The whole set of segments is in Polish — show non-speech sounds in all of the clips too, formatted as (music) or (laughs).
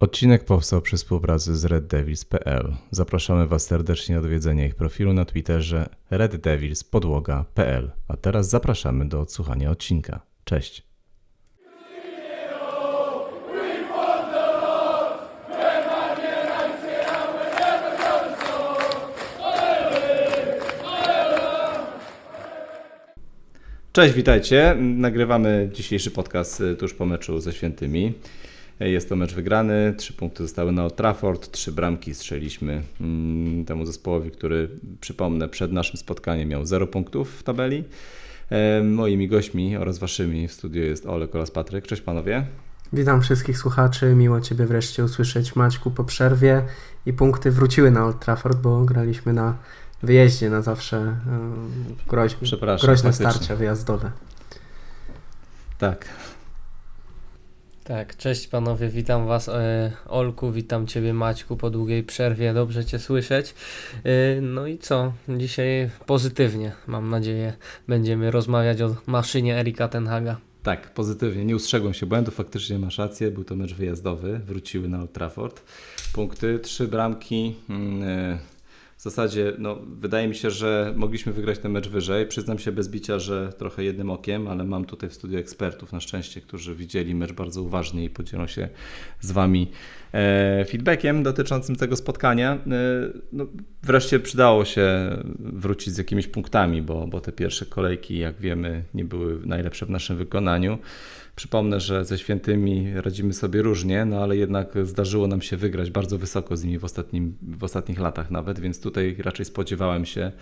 Odcinek powstał przy współpracy z reddevils.pl. Zapraszamy Was serdecznie do odwiedzenia ich profilu na Twitterze reddevilspodłoga.pl. A teraz zapraszamy do odsłuchania odcinka. Cześć! Cześć, witajcie. Nagrywamy dzisiejszy podcast y, tuż po meczu ze Świętymi. Jest to mecz wygrany, trzy punkty zostały na Old Trafford, trzy bramki strzeliśmy mm, temu zespołowi, który przypomnę przed naszym spotkaniem miał 0 punktów w tabeli. E, Moimi gośćmi oraz waszymi w studiu jest Olek oraz Patryk. Cześć panowie. Witam wszystkich słuchaczy, miło Ciebie wreszcie usłyszeć Maćku po przerwie i punkty wróciły na Old Trafford, bo graliśmy na wyjeździe na zawsze groź, Przepraszam, groźne faktycznie. starcia wyjazdowe. Tak, Tak, cześć panowie, witam was e, Olku, witam ciebie Maćku po długiej przerwie, dobrze cię słyszeć. E, no i co, dzisiaj pozytywnie, mam nadzieję, będziemy rozmawiać o maszynie Erika Tenhaga. tak, pozytywnie. Nie ustrzegłem się błędu, faktycznie masz rację. Był to mecz wyjazdowy, wróciły na Old Trafford. Punkty, trzy bramki. e, W zasadzie, no, wydaje mi się, że mogliśmy wygrać ten mecz wyżej. Przyznam się bez bicia, że trochę jednym okiem, ale mam tutaj w studiu ekspertów na szczęście, którzy widzieli mecz bardzo uważnie i podzielą się z Wami e, feedbackiem dotyczącym tego spotkania. E, no, wreszcie przydało się wrócić z jakimiś punktami, bo, bo te pierwsze kolejki, jak wiemy, nie były najlepsze w naszym wykonaniu. Przypomnę, że ze świętymi radzimy sobie różnie, no ale jednak zdarzyło nam się wygrać bardzo wysoko z nimi w, ostatnim, w ostatnich latach nawet, więc tutaj raczej spodziewałem się,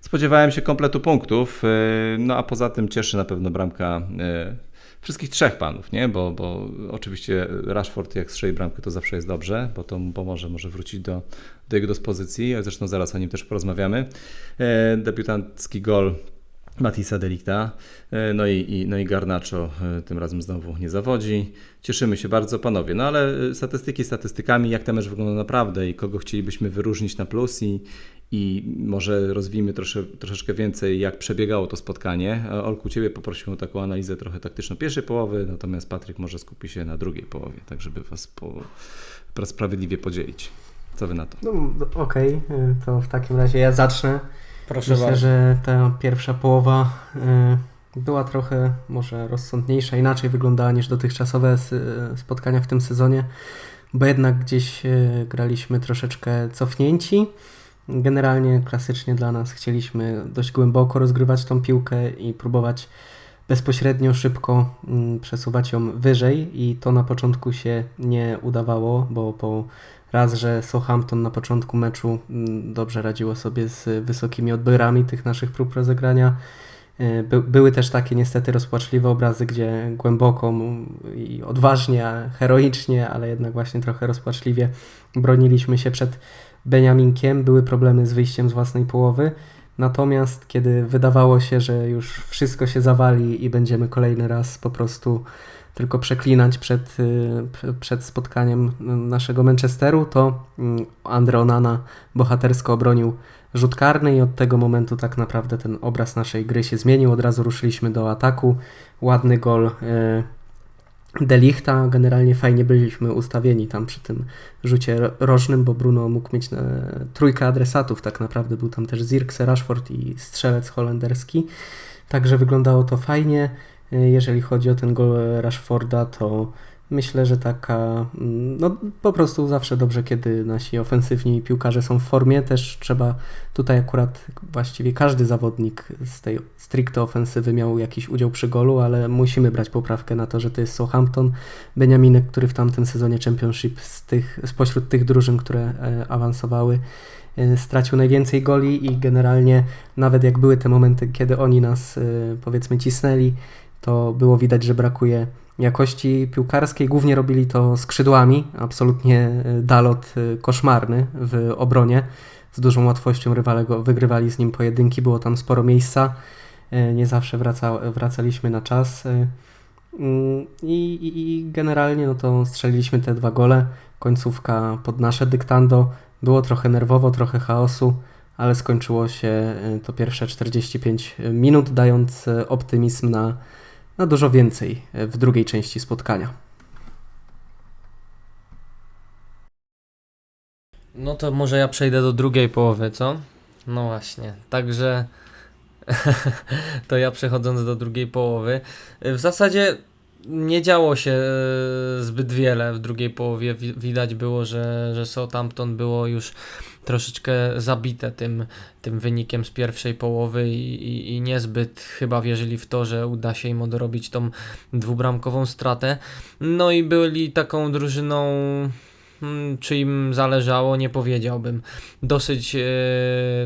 spodziewałem się kompletu punktów. Yy, No a poza tym cieszy na pewno bramka yy, wszystkich trzech panów, nie? Bo, bo oczywiście Rashford jak strzeli bramkę to zawsze jest dobrze, bo to mu pomoże, może wrócić do, do jego dyspozycji, zresztą zaraz o nim też porozmawiamy. Yy, Debiutancki gol Matisa Delikta, e, no i, i, no i Garnacho e, tym razem znowu nie zawodzi. Cieszymy się bardzo, panowie. No ale e, statystyki statystykami, jak ten mecz wygląda naprawdę i kogo chcielibyśmy wyróżnić na plus i, i może rozwijmy trosze, troszeczkę więcej, jak przebiegało to spotkanie. Olku, Ciebie poprosiłem o taką analizę trochę taktyczną pierwszej połowy, natomiast Patryk może skupi się na drugiej połowie, tak żeby Was po, sprawiedliwie podzielić. Co Wy na to? No no, okej, yy, to w takim razie ja zacznę. Proszę Myślę, bardzo. że ta pierwsza połowa yy, była trochę może rozsądniejsza, inaczej wyglądała niż dotychczasowe yy, spotkania w tym sezonie, bo jednak gdzieś yy, graliśmy troszeczkę cofnięci. Generalnie klasycznie dla nas chcieliśmy dość głęboko rozgrywać tą piłkę i próbować bezpośrednio, szybko mm, przesuwać ją wyżej i to na początku się nie udawało, bo po raz, że Southampton na początku meczu mm, dobrze radziło sobie z wysokimi odbiorami tych naszych prób rozegrania. Y, By, były też takie niestety rozpaczliwe obrazy, gdzie głęboko i odważnie, heroicznie, ale jednak właśnie trochę rozpaczliwie broniliśmy się przed Beniaminkiem. Były problemy z wyjściem z własnej połowy. Natomiast kiedy wydawało się, że już wszystko się zawali i będziemy kolejny raz po prostu tylko przeklinać przed, y, przed spotkaniem naszego Manchesteru, to mm, Andre Onana bohatersko obronił rzut karny i od tego momentu tak naprawdę ten obraz naszej gry się zmienił. Od razu ruszyliśmy do ataku. Ładny gol y, Delichta. Generalnie fajnie byliśmy ustawieni tam przy tym rzucie ro- rożnym, bo Bruno mógł mieć e, trójkę adresatów. Tak naprawdę był tam też Zirkse, Rashford i strzelec holenderski. Także wyglądało to fajnie. E, Jeżeli chodzi o ten gol Rashforda, to myślę, że taka, mm, no po prostu zawsze dobrze, kiedy nasi ofensywni piłkarze są w formie. Też trzeba tutaj akurat właściwie każdy zawodnik z tej stricte ofensywy miał jakiś udział przy golu, ale musimy brać poprawkę na to, że to jest Southampton. Beniaminek, który w tamtym sezonie Championship z tych, spośród tych drużyn, które e, awansowały, e, stracił najwięcej goli i generalnie nawet jak były te momenty, kiedy oni nas e, powiedzmy cisnęli, to było widać, że brakuje jakości piłkarskiej. Głównie robili to skrzydłami, absolutnie e, Dalot e, koszmarny w obronie. Z dużą łatwością rywale go wygrywali z nim pojedynki, było tam sporo miejsca. E, Nie zawsze wraca, wracaliśmy na czas. Mm, I, i, I generalnie no to strzeliliśmy te dwa gole. Końcówka pod nasze dyktando. Było trochę nerwowo, trochę chaosu, ale skończyło się to pierwsze 45 minut, dając optymizm na, na dużo więcej e, w drugiej części spotkania. No to może ja przejdę do drugiej połowy, co? No właśnie, także (laughs) to ja przechodząc do drugiej połowy. W zasadzie nie się e, zbyt wiele w drugiej połowie. Wi- Widać było, że, że Southampton było już troszeczkę zabite tym, tym wynikiem z pierwszej połowy i, i, i niezbyt chyba wierzyli w to, że uda się im odrobić tą dwubramkową stratę. No i byli taką drużyną, mm, czy im zależało, nie powiedziałbym. Dosyć, e,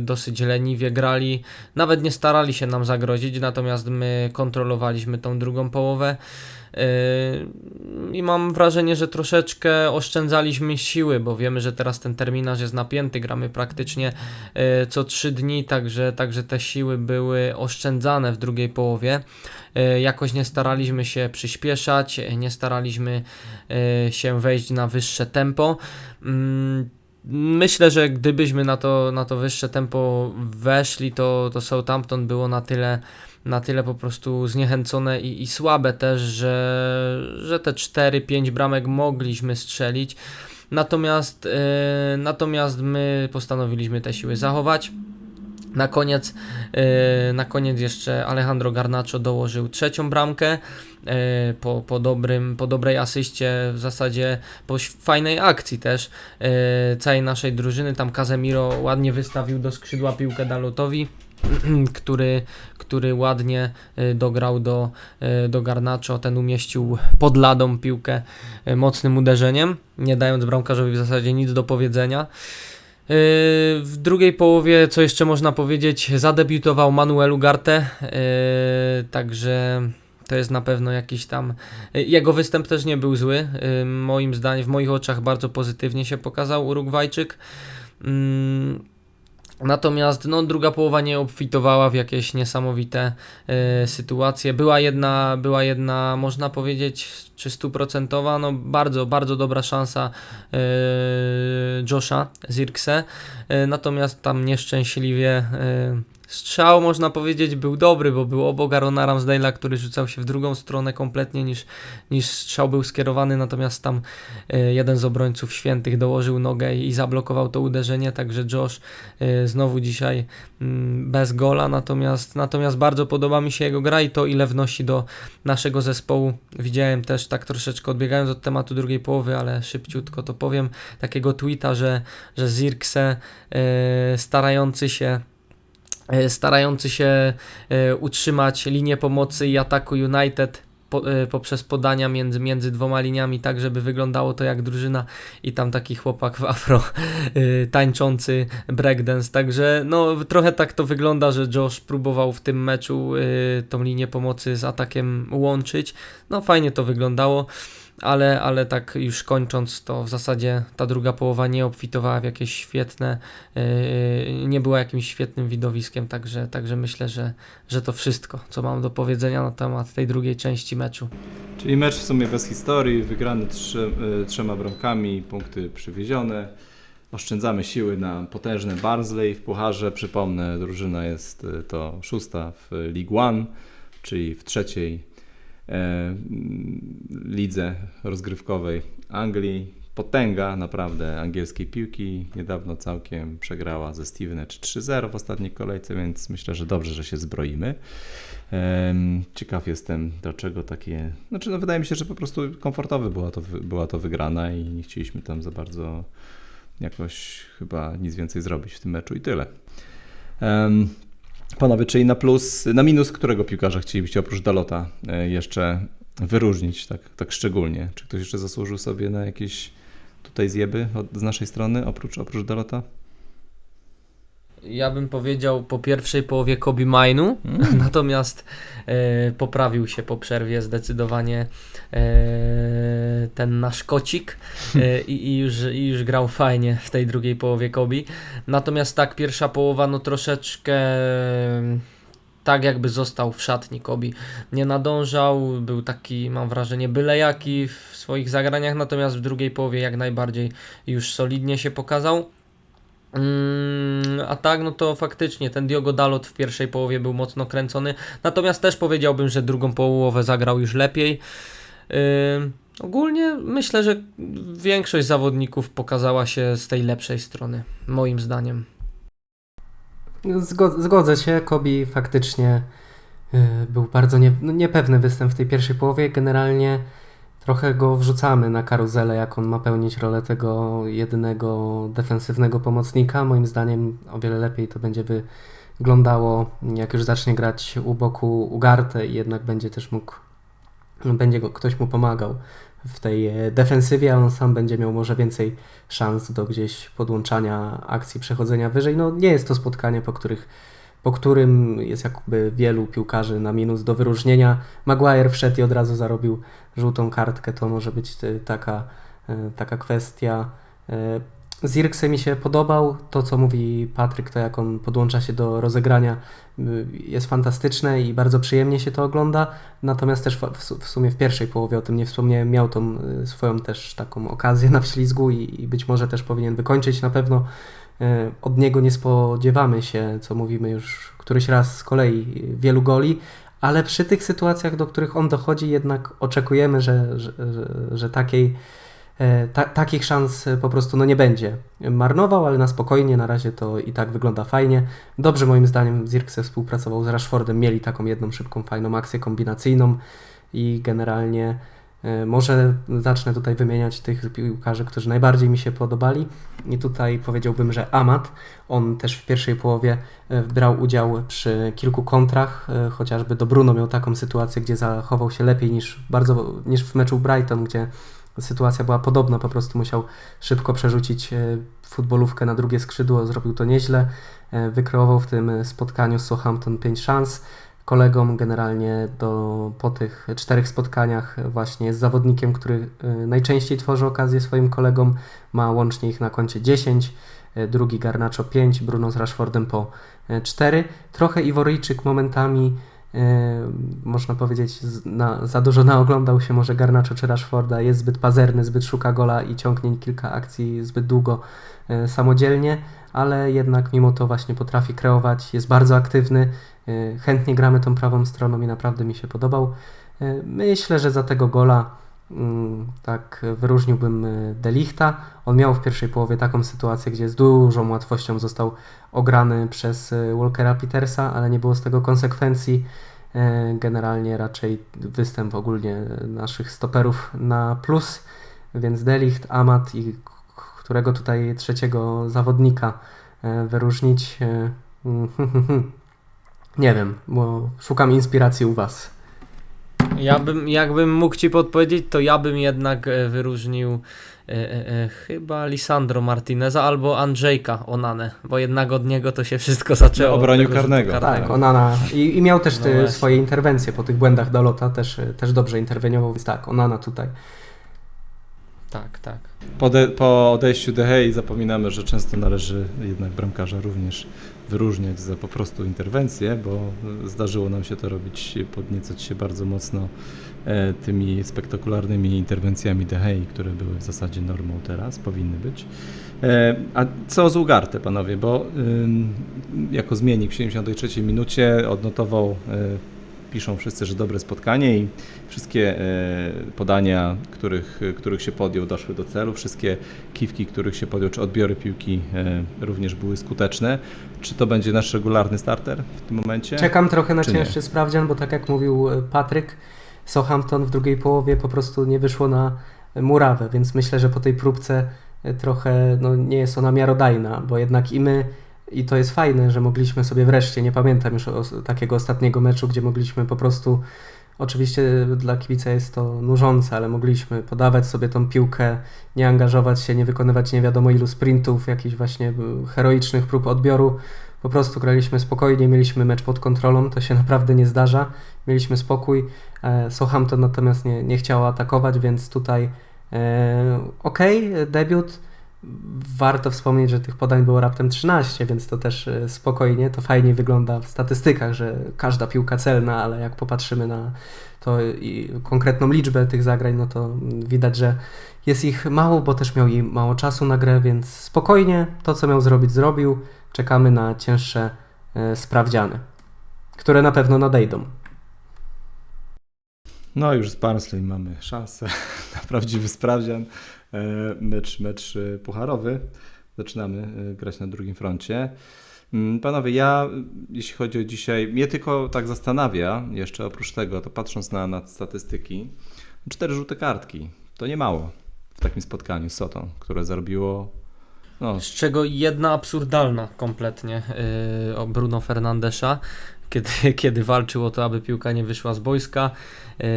dosyć leniwie grali, nawet nie starali się nam zagrozić, natomiast my kontrolowaliśmy tą drugą połowę. Yy, I mam wrażenie, że troszeczkę oszczędzaliśmy siły, bo wiemy, że teraz ten terminarz jest napięty, gramy praktycznie yy, co 3 dni, także, także te siły były oszczędzane w drugiej połowie. Yy, Jakoś nie staraliśmy się przyspieszać, nie staraliśmy się wejść na wyższe tempo. Mm, Myślę, że gdybyśmy na to, na to wyższe tempo weszli, to, to Southampton było na tyle na tyle po prostu zniechęcone i, i słabe też, że, że te 4-5 bramek mogliśmy strzelić. Natomiast, e, natomiast my postanowiliśmy te siły zachować. Na koniec, e, na koniec jeszcze Alejandro Garnacho dołożył trzecią bramkę e, po, po, dobrym, po dobrej asyście, w zasadzie po fajnej akcji też całej naszej drużyny. Tam Casemiro ładnie wystawił do skrzydła piłkę Dalutowi, (clears throat) który, który ładnie e, dograł do, e, do Garnacho. Ten umieścił pod ladą piłkę e, mocnym uderzeniem, nie dając bramkarzowi w zasadzie nic do powiedzenia. W drugiej połowie, co jeszcze można powiedzieć, zadebiutował Manuel Ugarte, także to jest na pewno jakiś tam. Jego występ też nie był zły. Moim zdaniem, w moich oczach bardzo pozytywnie się pokazał Urugwajczyk. Natomiast no, druga połowa nie obfitowała w jakieś niesamowite e, sytuacje. Była jedna, była jedna, można powiedzieć, czy stuprocentowa, no bardzo, bardzo dobra szansa e, Josha Zirkse. E, natomiast tam nieszczęśliwie e, strzał, można powiedzieć, był dobry, bo był obok Arona Ramsdale'a, który rzucał się w drugą stronę kompletnie niż, niż strzał był skierowany, natomiast tam e, jeden z obrońców świętych dołożył nogę i zablokował to uderzenie, także Josh e, znowu dzisiaj mm, bez gola, natomiast, natomiast bardzo podoba mi się jego gra i to ile wnosi do naszego zespołu. Widziałem też tak troszeczkę odbiegając od tematu drugiej połowy, ale szybciutko to powiem, takiego tweeta, że, że Zirkse e, starający się starający się e, utrzymać linię pomocy i ataku United e, poprzez podania między, między dwoma liniami, tak żeby wyglądało to jak drużyna i tam taki chłopak w afro e, tańczący breakdance, także no trochę tak to wygląda, że Josh próbował w tym meczu e, tą linię pomocy z atakiem łączyć, no fajnie to wyglądało, ale, ale tak już kończąc, to w zasadzie ta druga połowa nie obfitowała w jakieś świetne, yy, nie była jakimś świetnym widowiskiem, także, także myślę, że, że to wszystko, co mam do powiedzenia na temat tej drugiej części meczu. Czyli mecz w sumie bez historii, wygrany trzy, y, trzema bramkami, punkty przywiezione. Oszczędzamy siły na potężne Barnsley w Pucharze. Przypomnę, drużyna jest y, to szósta w League One, czyli w trzeciej lidze rozgrywkowej Anglii. Potęga naprawdę angielskiej piłki. Niedawno całkiem przegrała ze Stevenage 3-0 w ostatniej kolejce, więc myślę, że dobrze, że się zbroimy. Ciekaw jestem, dlaczego takie. Znaczy, no wydaje mi się, że po prostu komfortowy była to, była to wygrana i nie chcieliśmy tam za bardzo jakoś chyba nic więcej zrobić w tym meczu i tyle. Panowie, czyli na plus, na minus którego piłkarza chcielibyście oprócz Dalota e, jeszcze wyróżnić tak, tak szczególnie? Czy ktoś jeszcze zasłużył sobie na jakieś tutaj zjeby od, z naszej strony oprócz, oprócz Dalota? Ja bym powiedział po pierwszej połowie Kobe Mainu, Mm. (laughs) natomiast e, poprawił się po przerwie zdecydowanie e, ten nasz kocik e, (laughs) i, już, i już grał fajnie w tej drugiej połowie Kobe. Natomiast tak, pierwsza połowa no troszeczkę tak jakby został w szatni Kobe. Nie nadążał, był taki mam wrażenie byle jaki w swoich zagraniach, natomiast w drugiej połowie jak najbardziej już solidnie się pokazał. Mm, a tak, no to faktycznie ten Diogo Dalot w pierwszej połowie był mocno kręcony. Natomiast też powiedziałbym, że drugą połowę zagrał już lepiej. Ogólnie myślę, że większość zawodników pokazała się z tej lepszej strony, moim zdaniem. Zgo- zgodzę się, Kobi faktycznie y, był bardzo no niepewny występ w tej pierwszej połowie. Generalnie trochę go wrzucamy na karuzelę, jak on ma pełnić rolę tego jedynego defensywnego pomocnika. Moim zdaniem o wiele lepiej to będzie wyglądało, jak już zacznie grać u boku Ugarte i jednak będzie też mógł, będzie go, ktoś mu pomagał w tej e, defensywie, a on sam będzie miał może więcej szans do gdzieś podłączania akcji, przechodzenia wyżej. No nie jest to spotkanie, po, których, po którym jest jakby wielu piłkarzy na minus do wyróżnienia. Maguire wszedł i od razu zarobił żółtą kartkę, to może być e, taka, e, taka kwestia. E, Zirkse mi się podobał, to co mówi Patryk, to jak on podłącza się do rozegrania jest fantastyczne i bardzo przyjemnie się to ogląda, natomiast też w, w su- w sumie w pierwszej połowie o tym nie wspomniałem, miał tą swoją też taką okazję na wślizgu i, i być może też powinien wykończyć, na pewno od niego nie spodziewamy się, co mówimy już któryś raz z kolei, wielu goli, ale przy tych sytuacjach, do których on dochodzi, jednak oczekujemy, że, że, że, takiej E, Ta, takich szans e, po prostu no, nie będzie marnował, ale na spokojnie, na razie to i tak wygląda fajnie. Dobrze moim zdaniem Zirkse współpracował z Rashfordem, mieli taką jedną szybką, fajną akcję kombinacyjną i generalnie e, może zacznę tutaj wymieniać tych piłkarzy, którzy najbardziej mi się podobali i tutaj powiedziałbym, że Amat, on też w pierwszej połowie e, brał udział przy kilku kontrach, e, chociażby do Bruno miał taką sytuację, gdzie zachował się lepiej niż, bardzo, niż w meczu Brighton, gdzie sytuacja była podobna, po prostu musiał szybko przerzucić e, futbolówkę na drugie skrzydło, zrobił to nieźle, e, wykreował w tym spotkaniu z Southampton 5 szans. Kolegom generalnie do, po tych czterech spotkaniach właśnie jest zawodnikiem, który e, najczęściej tworzy okazję swoim kolegom, ma łącznie ich na koncie 10, e, drugi Garnacho 5, Bruno z Rashfordem po 4. Trochę Iworyjczyk momentami można powiedzieć, z- na, za dużo naoglądał się może Garnaczo czy Rashforda, jest zbyt pazerny, zbyt szuka gola i ciągnie kilka akcji zbyt długo samodzielnie, ale jednak mimo to właśnie potrafi kreować, jest bardzo aktywny, e, chętnie gramy tą prawą stroną i naprawdę mi się podobał. E, myślę, że za tego gola mm, tak wyróżniłbym e, Delichta. On miał w pierwszej połowie taką sytuację, gdzie z dużą łatwością został ograny przez Walkera Petersa, ale nie było z tego konsekwencji. Generalnie raczej występ ogólnie naszych stoperów na plus, więc Delicht, Amat i którego tutaj trzeciego zawodnika e, wyróżnić. e, (laughs) Nie wiem, bo szukam inspiracji u Was. Ja bym, jakbym mógł ci podpowiedzieć, to ja bym jednak e, wyróżnił e, e, chyba Lisandro Martineza albo Andrzejka Onanę, bo jednak od niego to się wszystko zaczęło. No, rzutu karnego. Tak, Onana. I, i miał też No swoje interwencje po tych błędach Dalota, też, też dobrze interweniował, więc tak, Onana tutaj. Tak, tak. Po, de, po odejściu De Gea zapominamy, że często należy jednak bramkarza również wyróżniać za po prostu interwencję, bo zdarzyło nam się to robić, podniecać się bardzo mocno e, tymi spektakularnymi interwencjami De Gea, które były w zasadzie normą teraz, powinny być. E, a co z Ugarte, panowie, bo ym, jako zmiennik w 73 minucie odnotował, e, piszą wszyscy, że dobre spotkanie i wszystkie e, podania, których, których się podjął, doszły do celu. Wszystkie kiwki, których się podjął, czy odbiory piłki e, również były skuteczne. Czy to będzie nasz regularny starter w tym momencie? Czekam trochę na Czy nie? cięższy sprawdzian, bo tak jak mówił e, Patryk, Southampton w drugiej połowie po prostu nie wyszło na murawę, więc myślę, że po tej próbce trochę no, nie jest ona miarodajna, bo jednak i my, i to jest fajne, że mogliśmy sobie wreszcie, nie pamiętam już o, takiego ostatniego meczu, gdzie mogliśmy po prostu, oczywiście dla kibica jest to nużące, ale mogliśmy podawać sobie tą piłkę, nie angażować się, nie wykonywać nie wiadomo ilu sprintów, jakichś właśnie heroicznych prób odbioru, po prostu graliśmy spokojnie, mieliśmy mecz pod kontrolą, to się (laughs) naprawdę nie zdarza. Mieliśmy spokój. E, Southampton natomiast nie, nie chciało atakować, więc tutaj e, okej, debiut. Warto wspomnieć, że tych podań było raptem 13, więc to też e, spokojnie. To fajnie wygląda w statystykach, że każda piłka celna, ale jak popatrzymy na to konkretną liczbę tych zagrań, no to widać, że jest ich mało, bo też miał i mało czasu na grę, więc spokojnie to, co miał zrobić, zrobił czekamy na cięższe e, sprawdziany, które na pewno nadejdą. No już z Barnsley mamy szansę (laughs) prawdziwy sprawdzian. E, Mecz, mecz e, pucharowy. Zaczynamy e, grać na drugim froncie. Mm, Panowie, ja jeśli chodzi o dzisiaj, mnie tylko tak zastanawia, jeszcze oprócz tego, to patrząc na, na statystyki, cztery żółte kartki. To nie mało w takim spotkaniu z Sotą, które zarobiło no, Z czego jedna absurdalna kompletnie yy, o Bruno Fernandesza, kiedy, (laughs) kiedy walczył o to, aby piłka nie wyszła z boiska.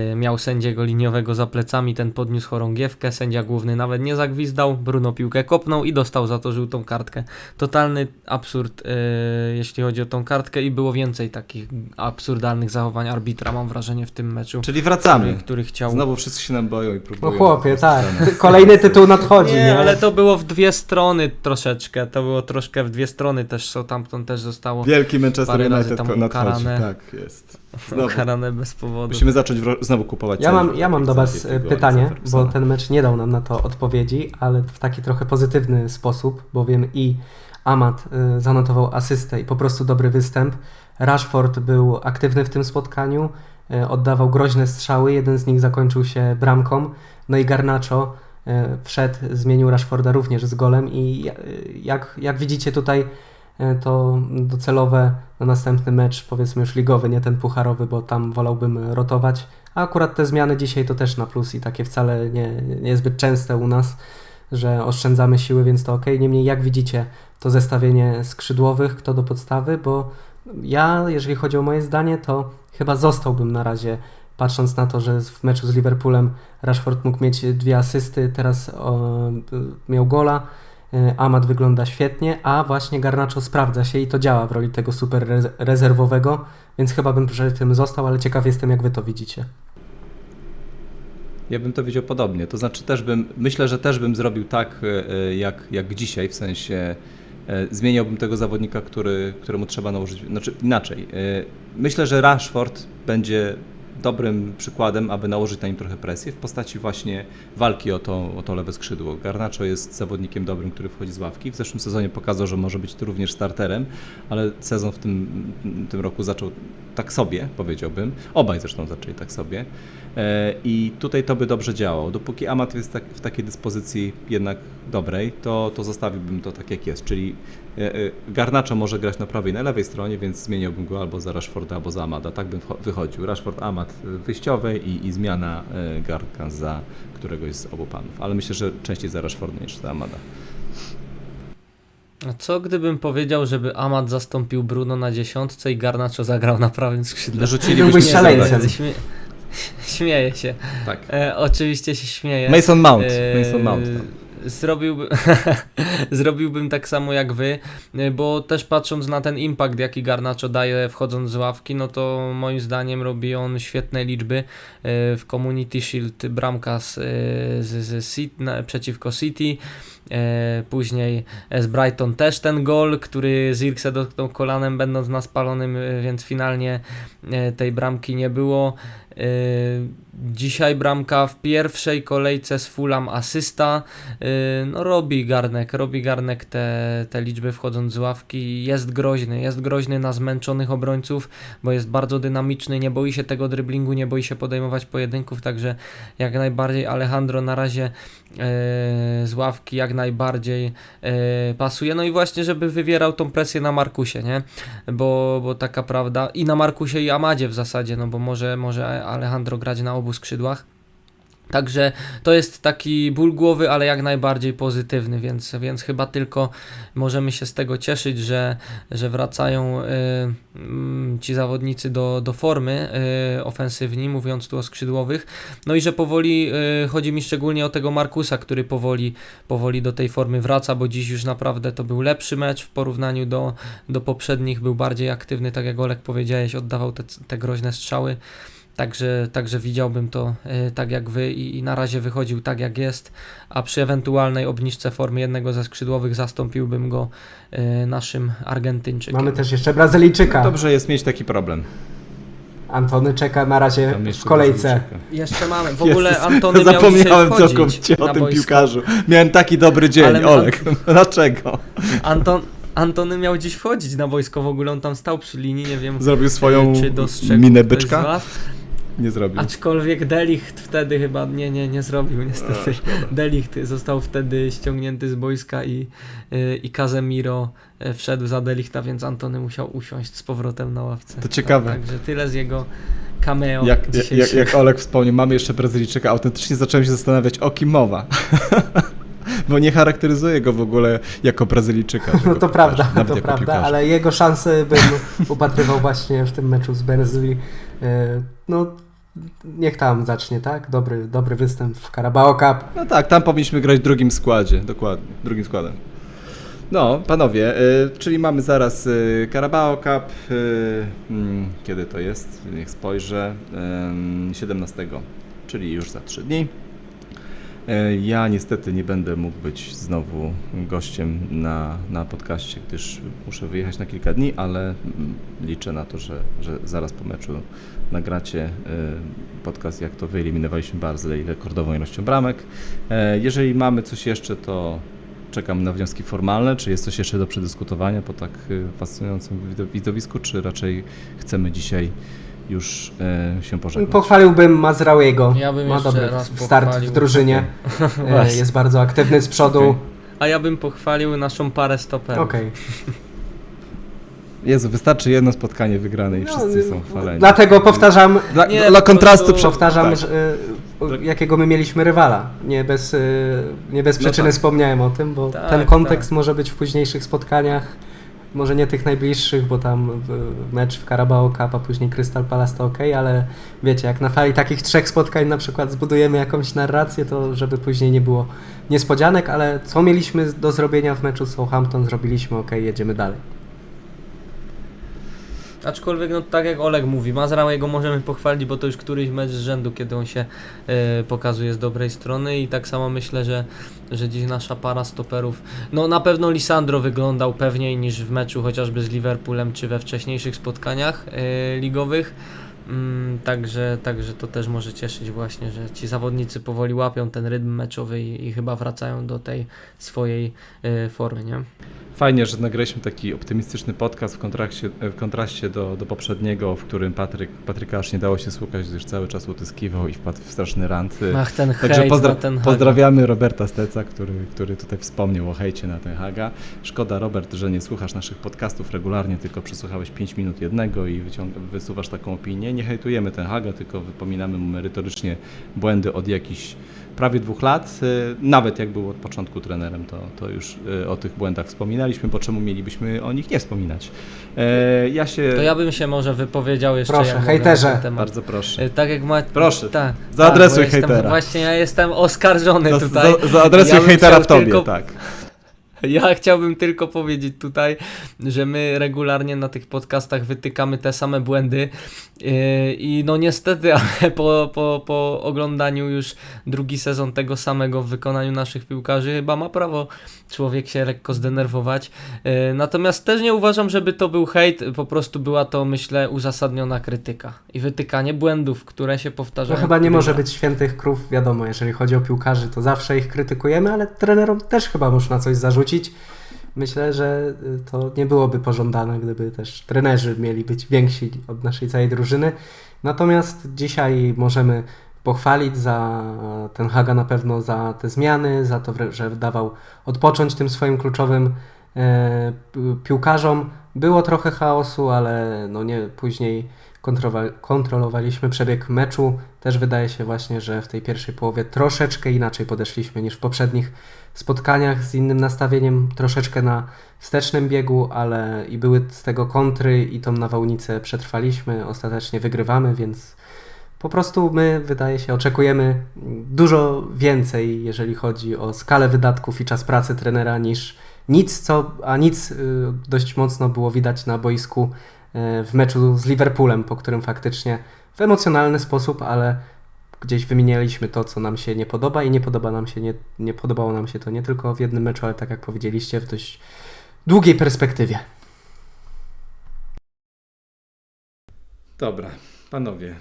Yy, miał sędziego liniowego za plecami, ten podniósł chorągiewkę, sędzia główny nawet nie zagwizdał, Bruno piłkę kopnął i dostał za to żółtą kartkę. Totalny absurd, yy, jeśli chodzi o tą kartkę i było więcej takich absurdalnych zachowań arbitra, mam wrażenie, w tym meczu. Czyli wracamy. Który, który chciał Znowu wszyscy się nam boją i No próbują. chłopie, tak. (laughs) Kolejny tytuł nadchodzi, Nie, nie? ale to było w dwie strony troszeczkę. To było troszkę w dwie strony też. Southampton też zostało Wielki Manchester United tam ukarane. Tak, jest. Znowu. ukarane bez powodu. Musimy zacząć znowu kupować Ja mam, ja mam do Was e, pytanie, bo ten mecz nie dał nam na to odpowiedzi, ale w taki trochę pozytywny sposób, bowiem i Amat e, zanotował asystę i po prostu dobry występ. Rashford był aktywny w tym spotkaniu, e, oddawał groźne strzały, jeden z nich zakończył się bramką, no i Garnacho wszedł, zmienił Rashforda również z golem i jak, jak widzicie tutaj to docelowe na następny mecz, powiedzmy już ligowy, nie ten pucharowy, bo tam wolałbym rotować. A akurat te zmiany dzisiaj to też na plus i takie wcale nie, niezbyt częste u nas, że oszczędzamy siły, więc to ok. Niemniej, jak widzicie to zestawienie skrzydłowych, kto do podstawy, bo ja, jeżeli chodzi o moje zdanie, to chyba zostałbym na razie, patrząc na to, że w meczu z Liverpoolem Rashford mógł mieć dwie asysty, teraz o, miał gola. E, Amat wygląda świetnie, a właśnie Garnacho sprawdza się i to działa w roli tego super rez- rezerwowego, więc chyba bym przy tym został, ale ciekaw jestem, jak wy to widzicie. Ja bym to widział podobnie. To znaczy też bym, myślę, że też bym zrobił tak e, e, jak, jak dzisiaj, w sensie zmieniałbym tego zawodnika, który, któremu trzeba nałożyć, znaczy inaczej. Myślę, że Rashford będzie dobrym przykładem, aby nałożyć na nim trochę presję w postaci właśnie walki o to, o to lewe skrzydło. Garnacho jest zawodnikiem dobrym, który wchodzi z ławki. W zeszłym sezonie pokazał, że może być tu również starterem, ale sezon w tym, tym roku zaczął tak sobie, powiedziałbym. Obaj zresztą zaczęli tak sobie. E, I tutaj to by dobrze działało. Dopóki Amat jest tak, w takiej dyspozycji jednak dobrej, to, to zostawiłbym to tak jak jest. Czyli e, e, Garnacho może grać na prawej i na lewej stronie, więc zmieniłbym go albo za Rashforda, albo za Amada. Tak bym wychodził. Rashford, Amat e, wyjściowej i, i zmiana Garka za któregoś z obu panów. Ale myślę, że częściej za Rashforda niż za Amada. A co gdybym powiedział, żeby Amat zastąpił Bruno na dziesiątce i Garnacho zagrał na prawym skrzydle? Nie, szaleńcem. Śmie... Śmieję się. Tak. E, oczywiście się śmieję. Mason Mount. E, Mason Mount. Tam. Zrobiłbym, (laughs) zrobiłbym tak samo jak wy, e, bo też patrząc na ten impact, jaki Garnacho daje wchodząc z ławki, no to moim zdaniem robi on świetne liczby. E, W Community Shield bramka z, e, z, z City, przeciwko City. E, Później z Brighton też ten gol, który Zirkse dotknął kolanem będąc na spalonym, e, więc finalnie e, tej bramki nie było. Dzisiaj bramka w pierwszej kolejce z Fulham asysta. No robi Garnek, robi Garnek te, te liczby wchodząc z ławki. Jest groźny, jest groźny na zmęczonych obrońców, bo jest bardzo dynamiczny, nie boi się tego dryblingu, nie boi się podejmować pojedynków, także jak najbardziej Alejandro na razie z ławki jak najbardziej yy, pasuje. No i właśnie, żeby wywierał tą presję na Markusie, nie? Bo, bo taka prawda i na Markusie i Amadzie w zasadzie, no bo może, może Alejandro grać na obu skrzydłach. Także to jest taki ból głowy, ale jak najbardziej pozytywny, więc, więc chyba tylko możemy się z tego cieszyć, że, że wracają y, mm, ci zawodnicy do, do formy y, ofensywni, mówiąc tu o skrzydłowych. No i że powoli, y, chodzi mi szczególnie o tego Markusa, który powoli, powoli do tej formy wraca, bo dziś już naprawdę to był lepszy mecz w porównaniu do, do poprzednich, był bardziej aktywny, tak jak Olek powiedziałeś, oddawał te, te groźne strzały. Także, także widziałbym to e, tak jak wy i, i na razie wychodził tak jak jest, a przy ewentualnej obniżce formy jednego ze skrzydłowych zastąpiłbym go e, naszym Argentyńczykiem. Mamy też jeszcze Brazylijczyka. Dobrze jest mieć taki problem. Antony czeka na razie w kolejce. Jeszcze mamy. W (laughs) ogóle Jezus, Antony miał Zapomniałem całkowicie o tym boisko. piłkarzu. Miałem taki dobry dzień, Ale Olek. (laughs) Dlaczego? Anton, Antony miał dziś wchodzić na boisko w ogóle, on tam stał przy linii, nie wiem Zrobił swoją czy minę byczka. Nie zrobił. Aczkolwiek Delicht wtedy chyba nie, nie, nie zrobił niestety. (laughs) Delicht został wtedy ściągnięty z boiska i, y, i Casemiro y, wszedł za Delichta, więc Antony musiał usiąść z powrotem na ławce. To ciekawe. Także tyle z jego cameo Jak, jak, jak Olek wspomniał, mamy jeszcze Brazylijczyka, autentycznie zacząłem się zastanawiać, o kim mowa. (laughs) Bo nie charakteryzuje go w ogóle jako Brazylijczyka. (laughs) No to prawda, to prawda, piłkarza. ale jego szanse bym upatrywał właśnie w tym meczu z Brazylii. E, No, niech tam zacznie, tak? Dobry, dobry występ w Carabao Cup. No tak, tam powinniśmy grać w drugim składzie, dokładnie, drugim składem. No, panowie, y, czyli mamy zaraz y, Carabao Cup, y, mm, kiedy to jest, niech spojrzę, ym, 17, czyli już za 3 dni. Y, Ja niestety nie będę mógł być znowu gościem na, na podcaście, gdyż muszę wyjechać na kilka dni, ale mm, liczę na to, że, że zaraz po meczu nagracie y, podcast, jak to wyeliminowaliśmy Barnsley rekordową ilością bramek. E, Jeżeli mamy coś jeszcze, to czekam na wnioski formalne. Czy jest coś jeszcze do przedyskutowania po tak fascynującym wido- widowisku, czy raczej chcemy dzisiaj już e, się pożegnać? Pochwaliłbym Mazraouyego. Ja bym Ma jeszcze dobry raz start pochwalił. w drużynie. (laughs) E, Właśnie. Jest bardzo aktywny z przodu. A ja bym pochwalił naszą parę stoperów. Okej. Jezu, wystarczy jedno spotkanie wygrane i No, wszyscy są chwaleni. Dlatego powtarzam, Dla, Nie, dla po kontrastu prostu- prze- powtarzam, tak. że, o- jakiego my mieliśmy rywala. Nie bez, y, nie bez No przyczyny tak. wspomniałem o tym, bo Tak, ten kontekst tak. może być w późniejszych spotkaniach. Może nie tych najbliższych, bo tam mecz w Carabao Cup, a później Crystal Palace to ok, ale wiecie, jak na fali takich trzech spotkań na przykład zbudujemy jakąś narrację, to żeby później nie było niespodzianek, ale co mieliśmy do zrobienia w meczu z Southampton, zrobiliśmy ok, jedziemy dalej. Aczkolwiek, no tak jak Oleg mówi, Mazraouyego możemy pochwalić, bo to już któryś mecz z rzędu, kiedy on się e, pokazuje z dobrej strony i tak samo myślę, że, że dziś nasza para stoperów, no na pewno Lisandro wyglądał pewniej niż w meczu chociażby z Liverpoolem, czy we wcześniejszych spotkaniach e, ligowych. Mm, także, także to też może cieszyć właśnie, że ci zawodnicy powoli łapią ten rytm meczowy i, i chyba wracają do tej swojej e, formy, nie? Fajnie, że nagraliśmy taki optymistyczny podcast w kontraście, w kontraście do, do poprzedniego, w którym Patryk, Patryka aż nie dało się słuchać, gdyż cały czas utyskiwał i wpadł w straszny rant. Ach, ten Także pozdra- ten pozdrawiamy Roberta Steca, który, który tutaj wspomniał o hejcie na ten Haga. Szkoda, Robert, że nie słuchasz naszych podcastów regularnie, tylko przesłuchałeś 5 minut jednego i wysuwasz taką opinię. Nie hejtujemy ten Haga, tylko wypominamy mu merytorycznie błędy od jakichś prawie dwóch lat. Y, Nawet jak był od początku trenerem, to, to już y, o tych błędach wspominaliśmy, po czemu mielibyśmy o nich nie wspominać. E, Ja się... To ja bym się może wypowiedział jeszcze. Proszę, mogę hejterze. na ten temat. Bardzo proszę. E, Tak jak ma... Proszę, zaadresuj tak, bo jestem- hejtera. Właśnie ja jestem oskarżony Za, tutaj. za, zaadresuj Ja hejtera w tobie, tylko- tak. Ja chciałbym tylko powiedzieć tutaj, że my regularnie na tych podcastach wytykamy te same błędy yy, i no niestety, (laughs) ale po, po, po oglądaniu już drugi sezon tego samego w wykonaniu naszych piłkarzy chyba ma prawo człowiek się lekko zdenerwować. Yy, Natomiast też nie uważam, żeby to był hejt, po prostu była to myślę uzasadniona krytyka i wytykanie błędów, które się No powtarzają. chyba nie może być świętych krów, wiadomo, jeżeli chodzi o piłkarzy, to zawsze ich krytykujemy, ale trenerom też chyba można coś zarzucić. Myślę, że y, to nie byłoby pożądane, gdyby też trenerzy mieli być więksi od naszej całej drużyny. Natomiast dzisiaj możemy pochwalić za ten Haga na pewno za te zmiany, za to, że dawał odpocząć tym swoim kluczowym e, pi- piłkarzom. Było trochę chaosu, ale no nie później kontrolowaliśmy przebieg meczu. Też wydaje się właśnie, że w tej pierwszej połowie troszeczkę inaczej podeszliśmy niż w poprzednich spotkaniach z innym nastawieniem, troszeczkę na wstecznym biegu, ale i były z tego kontry i tą nawałnicę przetrwaliśmy, ostatecznie wygrywamy, więc po prostu my, wydaje się, oczekujemy dużo więcej, jeżeli chodzi o skalę wydatków i czas pracy trenera, niż nic, co, a nic y, dość mocno było widać na boisku w meczu z Liverpoolem, po którym faktycznie w emocjonalny sposób, ale gdzieś wymienialiśmy to, co nam się nie podoba i nie podoba nam się, nie, nie podobało nam się to nie tylko w jednym meczu, ale tak jak powiedzieliście, w dość długiej perspektywie. Dobra, panowie.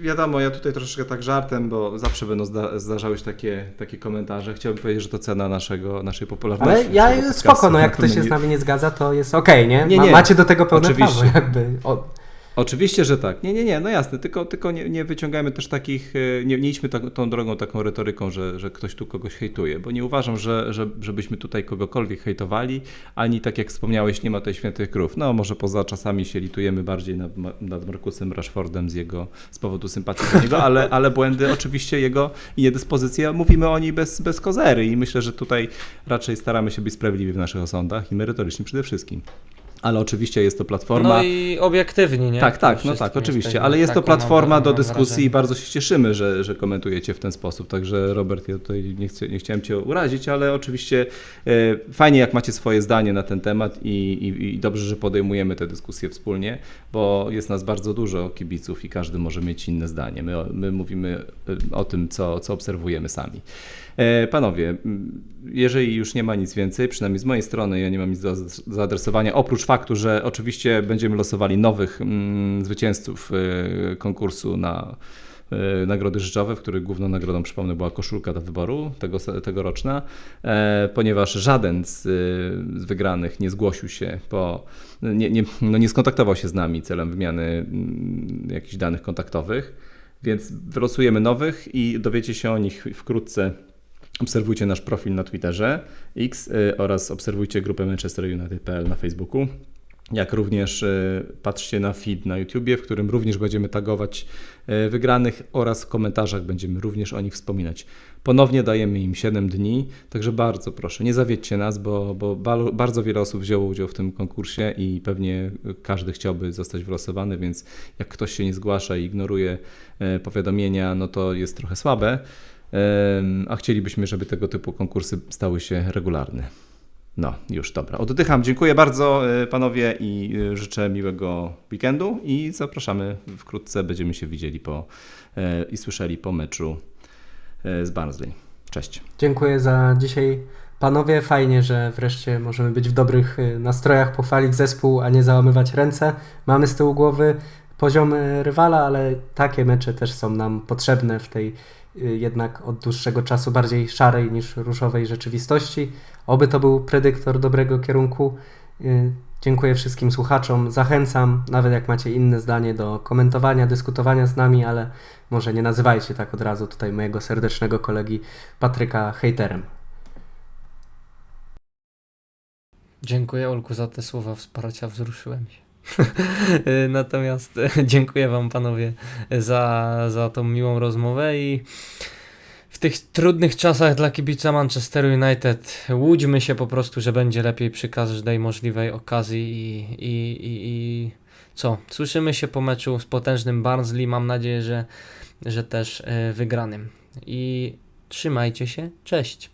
Wiadomo, ja tutaj troszeczkę tak żartem, bo zawsze będą zda- zdarzały się takie, takie komentarze. Chciałbym powiedzieć, że to cena naszego, naszej popularności. Ale ja spoko, no jak ktoś się nie- z nami nie zgadza, to jest okej, nie? Nie, Ma, nie. macie do tego pełne Oczywiście. prawo, jakby. O, Oczywiście, że tak. Nie, nie, nie, no jasne, tylko, tylko nie, nie wyciągajmy też takich, e, nie, nie idźmy tak, tą drogą, taką retoryką, że, że ktoś tu kogoś hejtuje, bo nie uważam, że, że, żebyśmy tutaj kogokolwiek hejtowali, ani tak jak wspomniałeś, nie ma tutaj świętych krów. No może poza czasami się litujemy bardziej nad, nad Markusem Rashfordem z jego, z powodu sympatii do niego, ale, ale błędy oczywiście jego i niedyspozycje, mówimy o niej bez, bez kozery i myślę, że tutaj raczej staramy się być sprawiedliwi w naszych osądach i merytoryczni przede wszystkim. Ale oczywiście jest to platforma. No i obiektywni, nie? Tak, tak, no tak, oczywiście, ale jest to platforma do dyskusji i bardzo się cieszymy, że, że komentujecie w ten sposób. Także Robert, ja tutaj nie, chcę, nie chciałem Cię urazić, ale oczywiście e, fajnie jak macie swoje zdanie na ten temat i, i, i dobrze, że podejmujemy te dyskusje wspólnie, bo jest nas bardzo dużo kibiców i każdy może mieć inne zdanie. My, my mówimy e, o tym, co, co obserwujemy sami. E, Panowie, jeżeli już nie ma nic więcej, przynajmniej z mojej strony ja nie mam nic do zaadresowania, oprócz faktu, że oczywiście będziemy losowali nowych mm, zwycięzców e, konkursu na e, nagrody życzowe, w których główną nagrodą, przypomnę, była koszulka do wyboru tego, tegoroczna, e, ponieważ żaden z, e, z wygranych nie zgłosił się po, nie, nie, no nie skontaktował się z nami celem wymiany mm, jakichś danych kontaktowych, więc wylosujemy nowych i dowiecie się o nich wkrótce Obserwujcie nasz profil na Twitterze X y, oraz obserwujcie grupę Manchester United.pl na Facebooku. Jak również y, patrzcie na feed na YouTubie, w którym również będziemy tagować y, wygranych oraz w komentarzach będziemy również o nich wspominać. Ponownie dajemy im 7 dni, także bardzo proszę, nie zawiedźcie nas, bo, bo ba- bardzo wiele osób wzięło udział w tym konkursie i pewnie każdy chciałby zostać wylosowany, więc jak ktoś się nie zgłasza i ignoruje powiadomienia, no to jest trochę słabe. A chcielibyśmy, żeby tego typu konkursy stały się regularne. No, już dobra. Oddycham. Dziękuję bardzo e, panowie i e, życzę miłego weekendu i zapraszamy wkrótce. Będziemy się widzieli po, e, i słyszeli po meczu z Barnsley. Cześć. Dziękuję za dzisiaj. Panowie, fajnie, że wreszcie możemy być w dobrych nastrojach, pochwalić zespół, a nie załamywać ręce. Mamy z tyłu głowy poziom rywala, ale takie mecze też są nam potrzebne w tej jednak od dłuższego czasu bardziej szarej niż różowej rzeczywistości. Oby to był predyktor dobrego kierunku. Y, Dziękuję wszystkim słuchaczom. Zachęcam, nawet jak macie inne zdanie, do komentowania, dyskutowania z nami, ale może nie nazywajcie tak od razu tutaj mojego serdecznego kolegi Patryka hejterem. Dziękuję Olku za te słowa wsparcia, wzruszyłem się. (laughs) Natomiast e, dziękuję Wam panowie za, za tą miłą rozmowę i w tych trudnych czasach dla kibica Manchester United łudźmy się po prostu, że będzie lepiej przy każdej możliwej okazji i, i, i, i co? Słyszymy się po meczu z potężnym Barnsley, mam nadzieję, że, że też e, wygranym. I trzymajcie się, cześć!